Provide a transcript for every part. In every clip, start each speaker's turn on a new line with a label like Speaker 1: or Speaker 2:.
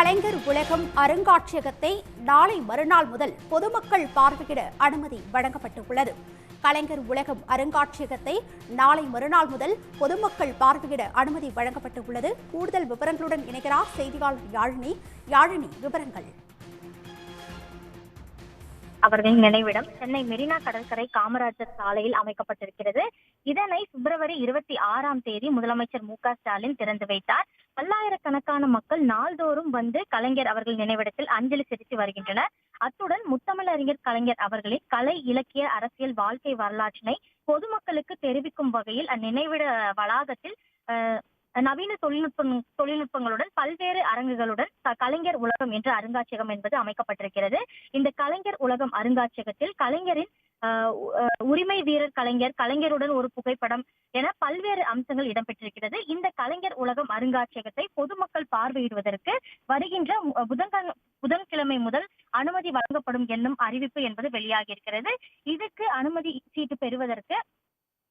Speaker 1: கலைஞர் உலகம் அருங்காட்சியகத்தை நாளை மறுநாள் முதல் பொதுமக்கள் பார்வையிட அனுமதி வழங்கப்பட்டுள்ளது. கலைஞர் உலகம் அருங்காட்சியகத்தை நாளை மறுநாள் முதல் பொதுமக்கள் பார்வையிட அனுமதி வழங்கப்பட்டுள்ளது. கூடுதல் விவரங்களுடன் இணைகிறார் செய்தியாளர் யாழினி. யாழினி விவரங்கள்.
Speaker 2: அவர்களின் நினைவிடம் சென்னை மெரினா கடற்கரை காமராஜர் சாலையில் அமைக்கப்பட்டிருக்கிறது. இதனை பிப்ரவரி இருபத்தி ஆறாம் தேதி முதலமைச்சர் மு க ஸ்டாலின் திறந்து வைத்தார். பல்லாயிரக்கணக்கான மக்கள் நாள்தோறும் வந்து கலைஞர் அவர்கள் நினைவிடத்தில் அஞ்சலி செலுத்தி வருகின்றனர். அத்துடன் முத்தமிழறிஞர் கலைஞர் அவர்களின் கலை இலக்கிய அரசியல் வாழ்க்கை வரலாற்றினை பொதுமக்களுக்கு தெரிவிக்கும் வகையில் அந்நினைவிட வளாகத்தில் நவீன தொழில்நுட்ப தொழில்நுட்பங்களுடன் பல்வேறு அரங்குகளுடன் கலைஞர் உலகம் என்ற அருங்காட்சியகம் என்பது அமைக்கப்பட்டிருக்கிறது. இந்த கலைஞர் உலகம் அருங்காட்சியகத்தில் கலைஞரின் உரிமை வீரர் கலைஞர் கலைஞருடன் ஒரு புகைப்படம் என பல்வேறு அம்சங்கள் இடம்பெற்றிருக்கிறது. இந்த கலைஞர் உலகம் அருங்காட்சியகத்தை பொதுமக்கள் பார்வையிடுவதற்கு வருகின்ற புதன் புதன்கிழமை புதன்கிழமை முதல் அனுமதி வழங்கப்படும் என்னும் அறிவிப்பு என்பது வெளியாகி இருக்கிறது. இதுக்கு அனுமதி சீட்டு பெறுவதற்கு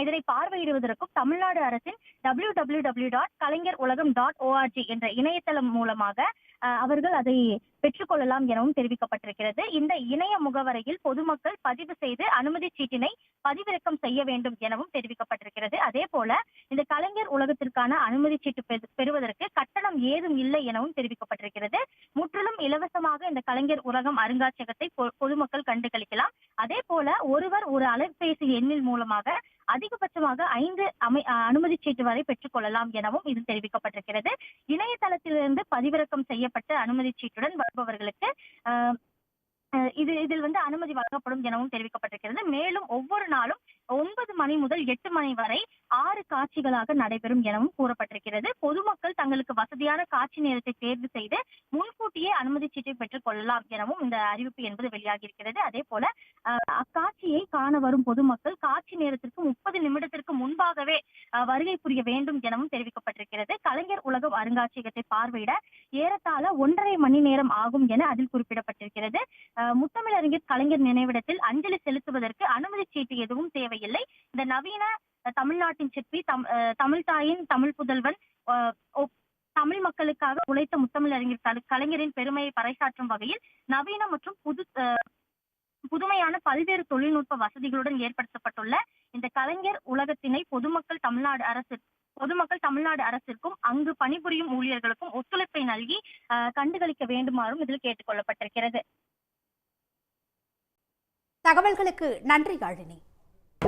Speaker 2: இதனை பார்வையிடுவதற்கும் தமிழ்நாடு அரசின் W W W dot Kalaignar Ulagam dot ORG என்ற இணையதளம் மூலமாக அவர்கள் அதை பெற்றுக்கொள்ளலாம் எனவும் தெரிவிக்கப்பட்டிருக்கிறது. இந்த இணைய முகவரையில் பொதுமக்கள் பதிவு செய்து அனுமதி சீட்டினை பதிவிறக்கம் செய்ய வேண்டும் எனவும் தெரிவிக்கப்பட்டிருக்கிறது. அதே போல இந்த கலைஞர் உலகத்திற்கான அனுமதி சீட்டு பெறு- பெறுவதற்கு கட்டணம் ஏதும் இல்லை எனவும் தெரிவிக்கப்பட்டிருக்கிறது. முற்றிலும் இலவசமாக இந்த கலைஞர் உலகம் அருங்காட்சியகத்தை பொ- பொதுமக்கள் கண்டு கழிக்கலாம் அதே போல ஒருவர் ஒரு அலைபேசி எண்ணின் மூலமாக அதிகபட்சமாக ஐந்து அமை அனுமதி சீட்டு வரை பெற்றுக்கொள்ளலாம் எனவும் இது தெரிவிக்கப்பட்டிருக்கிறது. இணையதளத்திலிருந்து பதிவிறக்கம் செய்யப்பட்ட அனுமதி சீட்டுடன் வருபவர்களுக்கு இது இதில் வந்து அனுமதி வழங்கப்படும் எனவும் தெரிவிக்கப்பட்டிருக்கிறது. மேலும் ஒவ்வொரு நாளும் ஒன்பது மணி முதல் எட்டு மணி வரை ஆறு காட்சிகளாக நடைபெறும் எனவும் கூறப்பட்டிருக்கிறது. பொதுமக்கள் தங்களுக்கு வசதியான காட்சி நேரத்தை தேர்வு செய்து முன்கூட்டியே அனுமதி சீட்டை பெற்றுக் கொள்ளலாம் எனவும் இந்த அறிவிப்பு என்பது வெளியாகி இருக்கிறது அதே போல அக்காட்சியை காண வரும் பொதுமக்கள் காட்சி நேரத்திற்கு முப்பது நிமிடத்திற்கு முன்பாகவே அஹ், வருகை புரிய வேண்டும் எனவும் தெரிவிக்கப்பட்டிருக்கிறது. கலைஞர் உலகம் அருங்காட்சியகத்தை பார்வையிட ஏறத்தாழ ஒன்றரை மணி நேரம் ஆகும் என அதில் குறிப்பிடப்பட்டிருக்கிறது. அஹ், முத்தமிழறிஞர் கலைஞர் நினைவிடத்தில் அஞ்சலி செலுத்துவதற்கு அனுமதி சீட்டு எதுவும் தேவை தேவையில்லை. இந்த நவீன தமிழ்நாட்டின் சிற்பி தம் அஹ், தமிழ் தாயின் தமிழ் புதல்வன் தமிழ் மக்களுக்காக உழைத்த முத்தமிழறிஞர் கலை- கலைஞரின் பெருமையை பறைசாற்றும் வகையில் நவீன மற்றும் புது புதுமையான பல்வேறு தொழில்நுட்ப வசதிகளுடன் ஏற்படுத்தப்பட்டுள்ள இந்த கலைஞர் உலகத்தினை பொதுமக்கள் தமிழ்நாடு அரசு பொதுமக்கள் தமிழ்நாடு அரசிற்கும் அங்கு பணிபுரியும் ஊழியர்களுக்கும் ஒத்துழைப்பை நல்கி கண்டுகளிக்க வேண்டுமாறும் இதில் கேட்டுக்கொள்ளப்பட்டிருக்கிறது.
Speaker 1: தகவல்களுக்கு நன்றி யாழினி